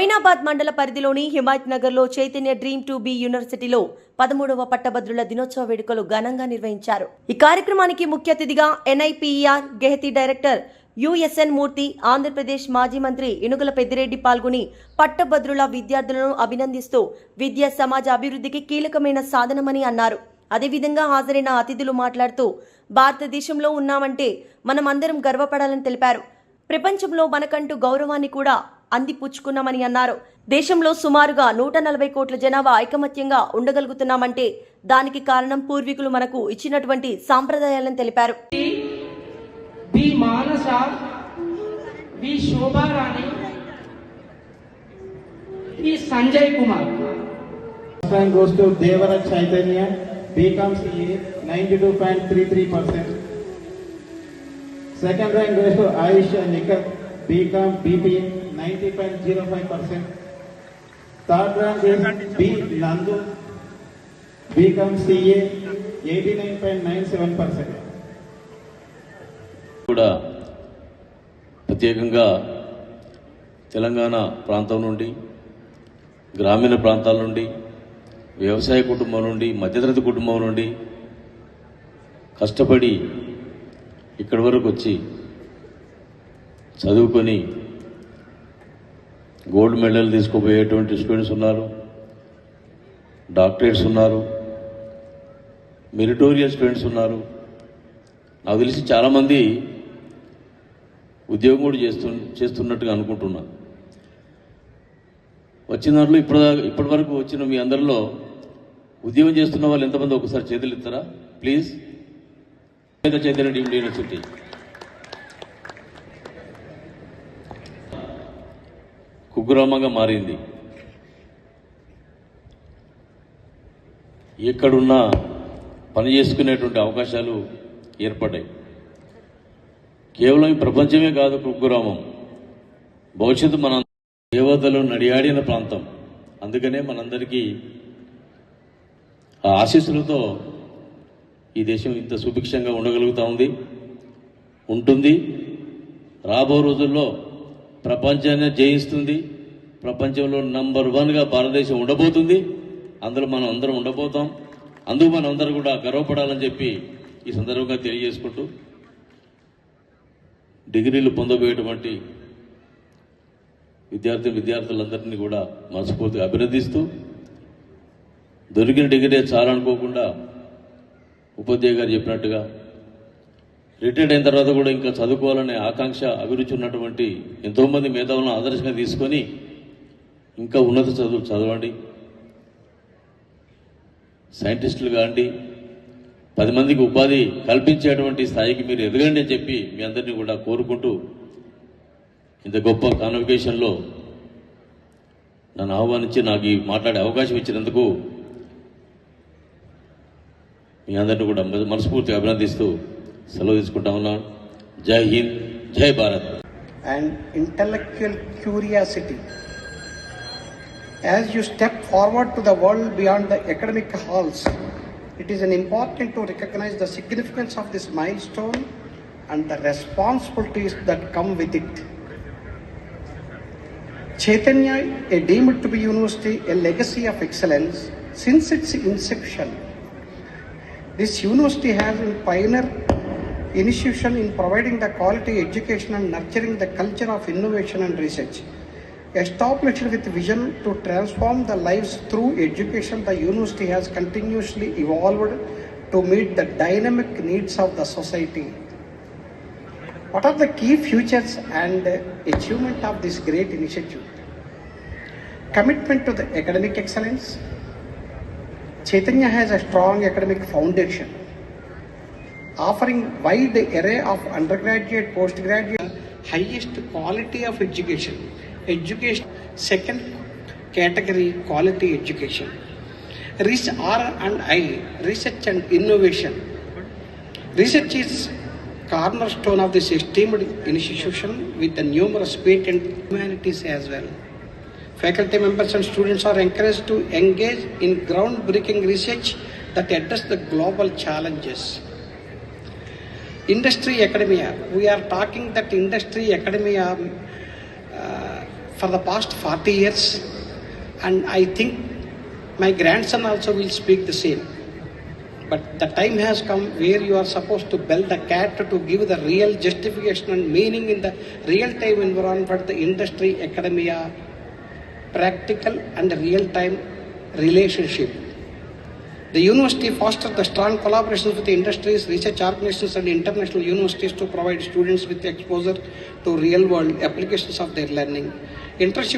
మొయినాబాద్ మండల పరిధిలోని హిమాయత్ నగర్లో చైతన్య డ్రీమ్ టు బి యూనివర్సిటీలో పదమూడవ పట్టభద్రుల దినోత్సవ వేడుకలు ఘనంగా నిర్వహించారు. ఈ కార్యక్రమానికి ముఖ్య అతిథిగా NIPER Guwahati director USN Murthy Andhra Pradesh మాజీ మంత్రి ఇనుగుల పెద్దిరెడ్డి పాల్గొని పట్టభద్రుల విద్యార్థులను అభినందిస్తూ విద్యా సమాజ అభివృద్ధికి కీలకమైన సాధనమని అన్నారు. అదేవిధంగా హాజరైన అతిథులు మాట్లాడుతూ భారతదేశంలో ఉన్నామంటే మనం అందరం గర్వపడాలని తెలిపారు. ప్రపంచంలో మనకంటూ గౌరవాన్ని కూడా అందిపుచ్చుకున్నామని అన్నారు. దేశంలో సుమారుగా నూట నలభై కోట్ల జనాభా ఐకమత్యంగా ఉండగలుగుతున్నామంటే దానికి కారణం పూర్వీకులు మనకు ఇచ్చినటువంటి సాంప్రదాయాలను తెలిపారు. B Manasa B Shobharani B Sanjay Kumar. First rank goes to Devara Chaitanya, BCom CA, 92.33%. Second rank goes to Aisha Nikar, B Com BBA ninety point zero five percent third rank B Nandu B Com CA eighty nine point nine seven percent కూడా ప్రత్యేకంగా తెలంగాణ ప్రాంతం నుండి గ్రామీణ ప్రాంతాల నుండి వ్యవసాయ కుటుంబం నుండి మధ్యతరగతి కుటుంబం నుండి కష్టపడి ఇక్కడి వరకు వచ్చి చదువుకొని గోల్డ్ మెడల్ తీసుకుపోయేటువంటి స్టూడెంట్స్ ఉన్నారు డాక్టరేట్స్ ఉన్నారు మెరిటోరియల్ స్టూడెంట్స్ ఉన్నారు. నాకు తెలిసి చాలామంది ఉద్యోగం కూడా చేస్తు చేస్తున్నట్టుగా అనుకుంటున్నా. వచ్చిన దాంట్లో ఇప్పటి ఇప్పటి వరకు వచ్చిన మీ అందరిలో ఉద్యోగం చేస్తున్న వాళ్ళు ఎంతమంది ఒకసారి చేతులు ఇస్తారా ప్లీజ్. చైతన్య యూనివర్సిటీ కుగ్రామంగా మారింది. ఎక్కడున్నా పని చేసుకునేటువంటి అవకాశాలు ఏర్పడ్డాయి. కేవలం ప్రపంచమే కాదు కుగ్రామం. భవిష్యత్తు మన దేవతలు నడియాడిన ప్రాంతం. అందుకనే మనందరికీ ఆ ఆశీస్సులతో ఈ దేశం ఇంత సుభిక్షంగా ఉండగలుగుతూ ఉంది ఉంటుంది. రాబో రోజుల్లో ప్రపంచాన్ని జయిస్తుంది. ప్రపంచంలో నంబర్ వన్గా భారతదేశం ఉండబోతుంది. అందులో మనం అందరం ఉండబోతాం. అందుకు మనం అందరం కూడా గర్వపడాలని చెప్పి ఈ సందర్భంగా తెలియజేసుకుంటూ డిగ్రీలు పొందబోయేటువంటి విద్యార్థి విద్యార్థులందరినీ కూడా మనస్ఫూర్తిగా అభినందిస్తూ దొరికిన డిగ్రీ చాలనుకోకుండా ఉపాధ్యాయ గారు చెప్పినట్టుగా రిటైర్డ్ అయిన తర్వాత కూడా ఇంకా చదువుకోవాలనే ఆకాంక్ష అభిరుచి ఉన్నటువంటి ఎంతోమంది మేధావులను ఆదర్శంగా తీసుకొని ఇంకా ఉన్నత చదువు చదవండి. సైంటిస్టులు కాండి పది మందికి ఉపాధి కల్పించేటువంటి స్థాయికి మీరు ఎదగండి అని చెప్పి మీ అందరినీ కూడా కోరుకుంటూ ఇంత గొప్ప కాన్వకేషన్లో నన్ను ఆహ్వానించి నాకు ఈ మాట్లాడే అవకాశం ఇచ్చినందుకు మీ అందరిని కూడా మనస్ఫూర్తిగా అభినందిస్తూ సెలవు తీసుకుంటా ఉన్నాను జై హింద్ జై Bharat and intellectual curiosity. As you step forward to the world beyond the academic halls, it is an important to recognize the significance of this milestone and the responsibilities that come with it. Chaitanya, a deemed to be university, a legacy of excellence since its inception. This university has been pioneer institution in providing the quality education and nurturing the culture of innovation and research. Established with vision to transform the lives through education, the university has continuously evolved to meet the dynamic needs of the society. What are the key features and achievement of this great initiative? Commitment to the academic excellence. Chaitanya has a strong academic foundation offering wide array of undergraduate, postgraduate, highest quality of education. Education, second category quality education. Research R and I, research and innovation. Research is cornerstone of this esteemed institution with the numerous patent humanities as well. Faculty members and students are encouraged to engage in groundbreaking research that address the global challenges. Industry academia, we are talking that industry academia uh, for the past 40 years, and I think my grandson also will speak the same. But the time has come where you are supposed to bell the cat to give the real justification and meaning in the real time environment the industry, academia, practical and real time relationship. The university fosters the strong collaborations with industries, research organizations, and international universities to provide students with exposure to real world applications of their learning. Internship